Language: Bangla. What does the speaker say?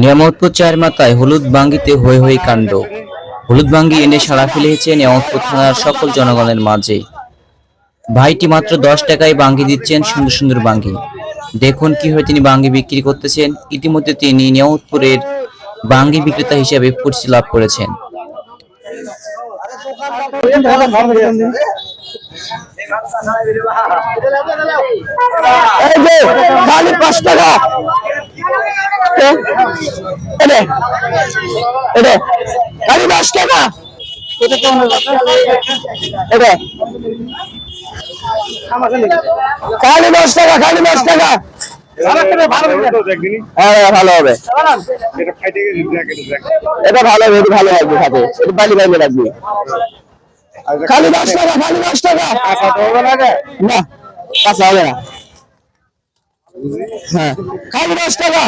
নিয়ামতপুর চার মাথায় হলুদ বাঙ্গিতে হই হই কাণ্ড। হলুদ বাঙ্গি এনে সাড়া ফেলেছে নিয়ামতপুর থানার সকল জনগণের মাঝে। ভাইটি মাত্র দশ টাকায় বাঙ্গি দিচ্ছেন সুন্দর সুন্দর বাঙ্গি দেখুন কীভাবে তিনি বাঙ্গি বিক্রি করতেছেন। ইতিমধ্যে তিনি নিয়ামতপুরের বাঙ্গি বিক্রেতা হিসেবে পরিচিতি লাভ করেছেন। এই যে পাঁচ টাকা। এ, এনে এনে খালি দশ টাকা। এটা দশ টাকা খালি দশ টাকা। হ্যাঁ ভালো হবে। এটা ভালো এটা হবে খাতে এটা বালি রাখবি খালি দশ টাকা খালি দশ টাকা। না কাঁচা হবে না। হ্যাঁ। খালি দশ টাকা।